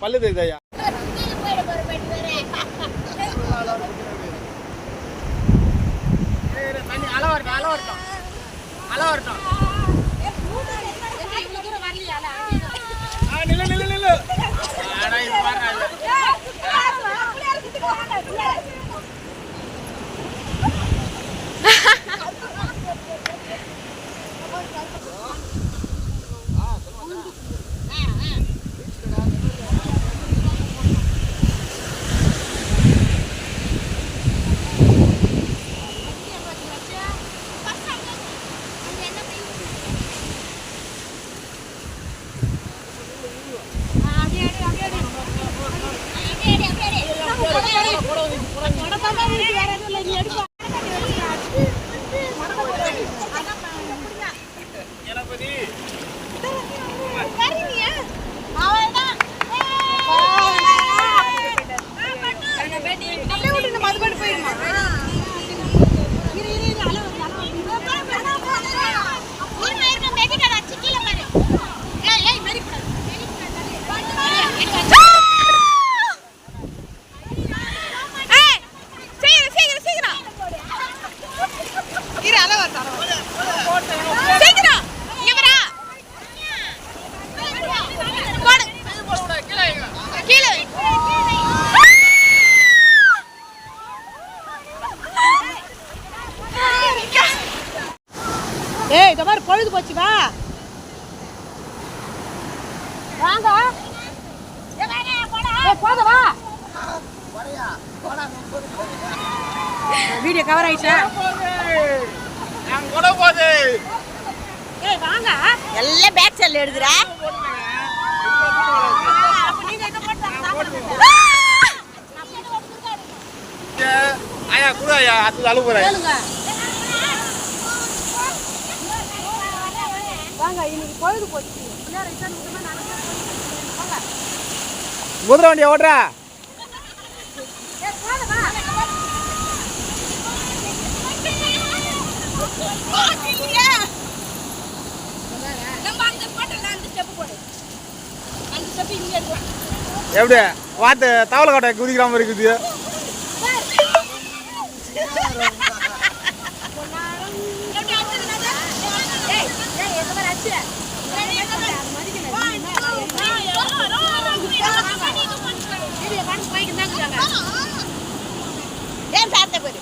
பல்லு தெரியுது ஐயா தண்ணி அளவு வரட்டும் Mama, பொழுது போச்சு வா வாங்க போங்க வா. வீடியோ கவர் ஆயிடுச்சா? வாங்க. எல்லாம் பேக் செல் எடுக்கிற ஐயா கூட ஐயா. அது அழுகு வாங்க இன்னைக்கு பொழுது போச்சு குதிரை வண்டியை ஓட்டுறா எப்படி? வாத்து தவளை கோட்டை குதிக்கிற மாதிரி இருக்குது. ஏன் சாப்பிட்ட போரு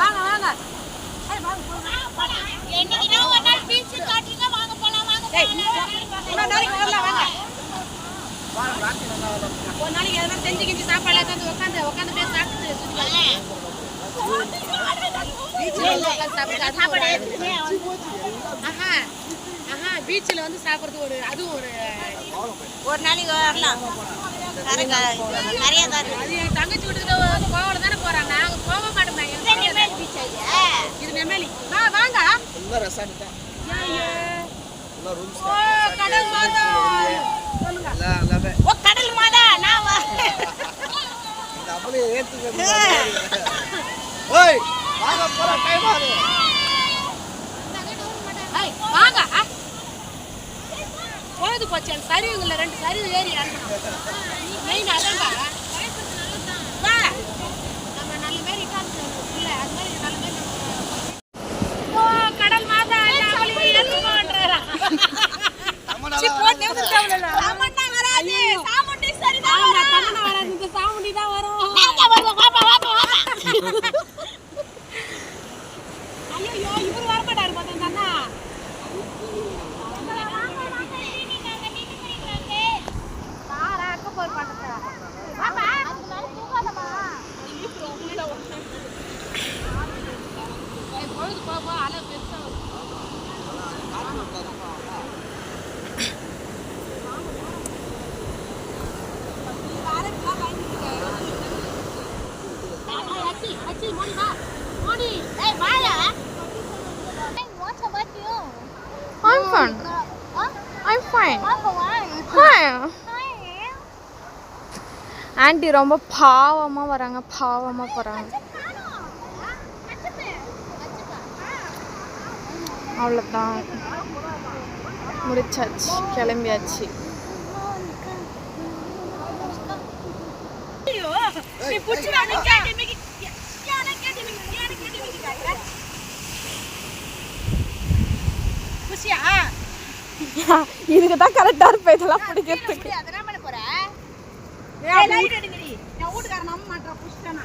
வாங்க வாங்க இன்னொரு நாளைக்கு வரலாம் வாங்க ஒரு எதனா செஞ்சு கிஞ்சி சாப்பாடு உட்காந்து உட்காந்து உட்காந்து போய் சாப்பிட்டு ஒரு ஆஹா ஆஹா பீச்சில் வந்து சாப்பிட்றது ஒரு அதுவும் ஒரு ஒரு நாளைக்கு வரலாம். நிறைய அது என் தங்கச்சி வீட்டுக்கு கோவில தானே போறாங்க. நாங்க போக மாட்டோம் இது நெம்மேலி. வா வாங்க. ஓ கடல் சொல்லுங்க கடல் மாதா நான் வா- ஐய், வாங்க பொழுது போச்சு அந்த சரிவுங்கள ரெண்டு சரிவு ஏறி மெயின் அதான்பா I'm ஆண்டி ரொம்ப பாவமாக வராங்க பாவமாக போகிறாங்க அவ்வளோதான் முடிச்சாச்சு. கிளம்பியாச்சு. இதுக்கு தான் கரெக்டா இருப்பேன் இதெல்லாம் பிடிக்கிறதுக்கு. வீட்டுக்காரன் நம்ப மாட்டா புஷ்டனா